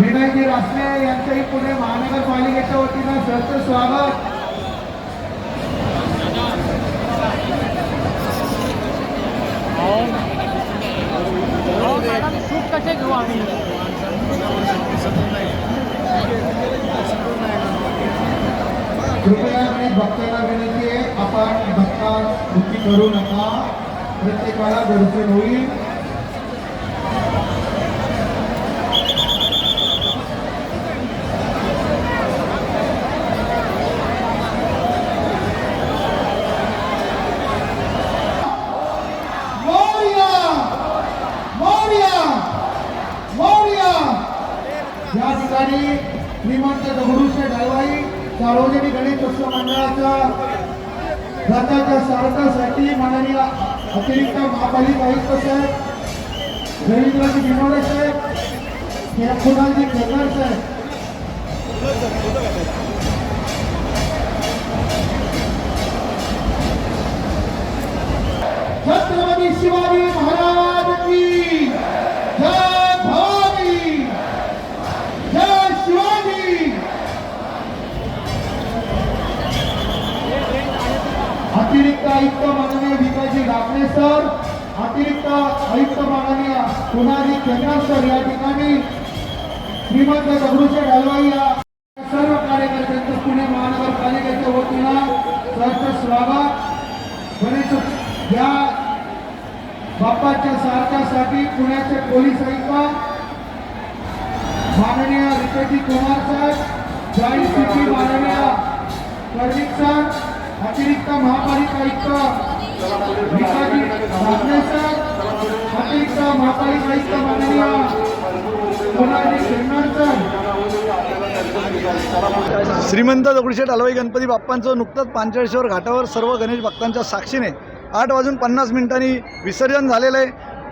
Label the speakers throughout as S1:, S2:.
S1: विनयजी रासने यांचंही पुणे महानगरपालिकेच्या वतीनं सहर्ष स्वागत.
S2: आम्ही
S1: कृपया आणि भक्तांना विनंती आहे, आपण धक्का दुःखी करू नका. प्रत्येकाला दर्शन होईल. ठिकाणी श्रीमंत दगडूशे हलवाई सार्वजनिक गणेश उत्सव मंडळाच्या रथाच्या स्वागतासाठी माननीय अतिरिक्त महापालिका आयुक्त साहेब रवींद्रजी बिनोडे साहेब कुणालजी खेळकर साहेब. अतिरिक्त आयुक्त माननीय विकासजी डाकणे सर अतिरिक्त आयुक्त माननीय कुणाली केंद्र सर या ठिकाणी श्रीमंत दगडूशेठ हलवाई या सर्व कार्यकर्त्यांचं पुणे महानगरपालिकेच्या वतीनं सहर्ष स्वागत. गणेश या बाप्पाच्या सारख्यासाठी पुण्याचे पोलीस आयुक्त माननीय रितेजी कुमार साहेब जॉईंट सिटी माननीय प्रदीप सर अतिरिक्त महापालिका आयुक्त भिकाजी राजने सर अतिरिक्त महापालिका आयुक्त माननीय कोणाजी शेंगण सर.
S3: श्रीमंत दगडूशेठ हलवाई गणपती बाप्पांचं नुकतंच पांचळेश्वर घाटावर सर्व गणेश भक्तांच्या साक्षीने आठ वाजून पन्नास मिनिटांनी विसर्जन झालेलं आहे.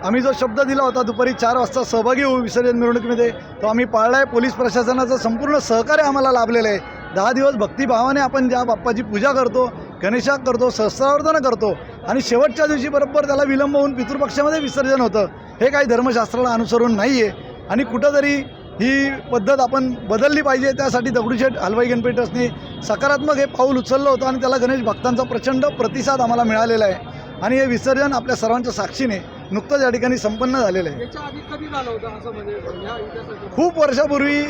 S3: आम्ही जो शब्द दिला होता दुपारी चार वाजता सहभागी होऊ विसर्जन मिरवणुकीमध्ये तो आम्ही पाळला आहे पोलीस प्रशासनाचं संपूर्ण सहकार्य आम्हाला लाभलेलं आहे. दहा दिवस भक्तिभावाने आपण ज्या बाप्पाची पूजा करतो गणेशाक करतो सहस्रावर्धन करतो आणि शेवटच्या दिवशी बरोबर त्याला विलंब होऊन पितृपक्षामध्ये विसर्जन होतं हे काही धर्मशास्त्राला अनुसरून नाही आहे आणि कुठंतरी ही पद्धत आपण बदलली पाहिजे त्यासाठी दगडूशेठ हलवाई गणपती ट्रस्टने सकारात्मक हे पाऊल उचललं होतं आणि त्याला गणेश भक्तांचा प्रचंड प्रतिसाद आम्हाला मिळालेला आहे. आणि हे विसर्जन आपल्या सर्वांच्या साक्षीने. नुकतंच या ठिकाणी संपन्न झालेलं आहे.
S2: म्हणजे
S3: खूप वर्षापूर्वी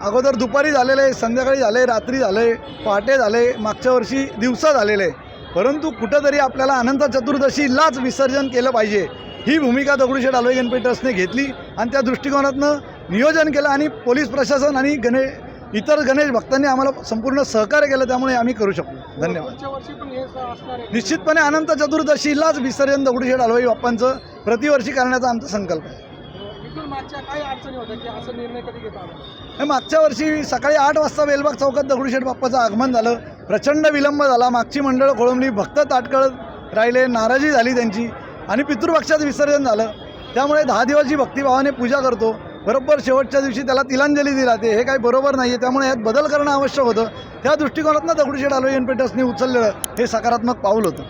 S3: अगोदर दुपारी झालेलं आहे संध्याकाळी झालं आहे रात्री झालं आहे पहाटे झालं मागच्या वर्षी दिवसा झालेलं आहे. परंतु कुठंतरी आपल्याला अनंत चतुर्दशीलाच विसर्जन केलं पाहिजे. ही भूमिका दगडूशेठ हलवाई गणपती ट्रस्टने घेतली आणि त्या दृष्टिकोनातनं नियोजन केलं आणि पोलीस प्रशासन आणि गणे इतर गणेश भक्तांनी आम्हाला संपूर्ण सहकार्य केलं त्यामुळे आम्ही करू शकलो. धन्यवाद. निश्चितपणे अनंत चतुर्दशीलाच विसर्जन दगडूशेठ हलवाई बाप्पांचं प्रतिवर्षी करण्याचा आमचा संकल्प आहे.
S2: मागच्या
S3: हे वर्षी सकाळी आठ वाजता बेलबाग चौकात दगडूशेठ बाप्पाचं आगमन झालं. प्रचंड विलंब झाला. मागची मंडळं खोळंबली. भक्त ताटकळत राहिले. नाराजी झाली त्यांची. आणि पितृपक्षात विसर्जन झालं. त्यामुळे दहा दिवस जी भक्तिभावाने पूजा करतो बरोबर शेवटच्या दिवशी त्याला तिलांजली दिला ते हे काही बरोबर नाही आहे त्यामुळे यात बदल करणं आवश्यक होतं. त्या दृष्टिकोनातनं दगडूशेठ आलो पेटर्सनी उचललेलं हे सकारात्मक पाऊल होतं.